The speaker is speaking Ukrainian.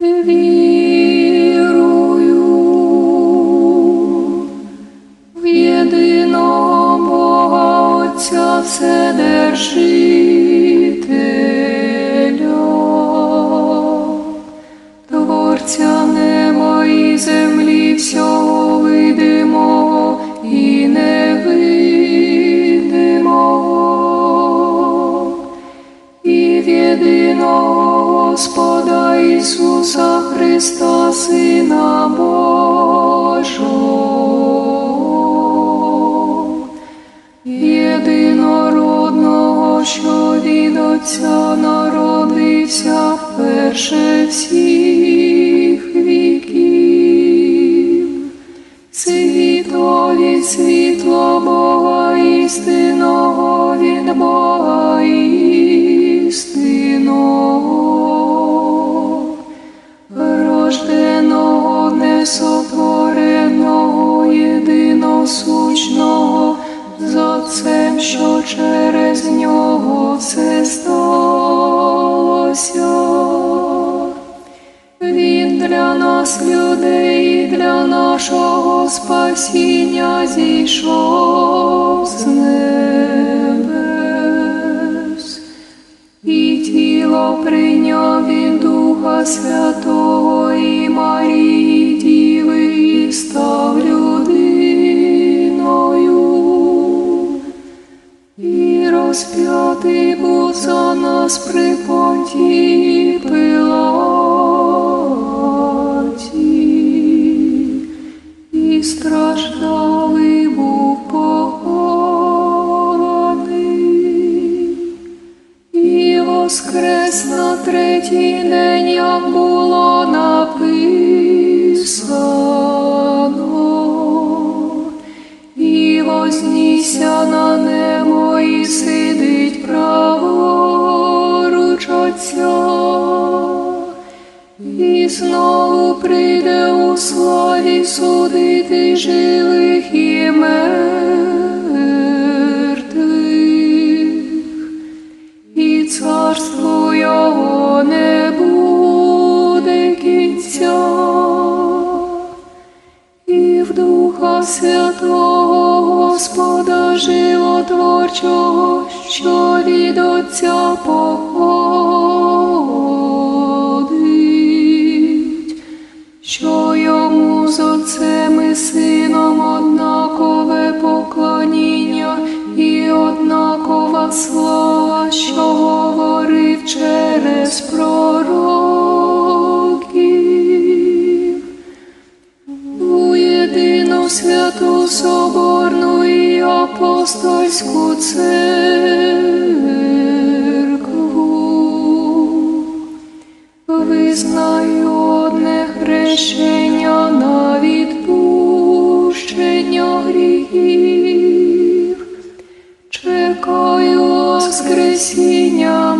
В єдиного Бога Отця Вседержителя, Творця землі всього видимого і невидимого, і в єдиного Ісуса Христа, Сина Божого, єдинородного, що від Отця народився вперше всіх віків. Світло від світла Бога істинного від Бога нашого спасіння зійшов з небес, і тіло прийняв від Духа Святого і Марії Діви, і став людиною. І розп'ятий був за нас при воскрес на третій день, як було написано. І вознісся на небо, і сидить праворуч Отця, і знову прийде у славі судити живих і Духа Святого Господа Животворчого, що від Отця походить, єдину святу соборну і апостольську церкву. Визнаю одне хрещення на відпущення гріхів. Чекаю Воскресіння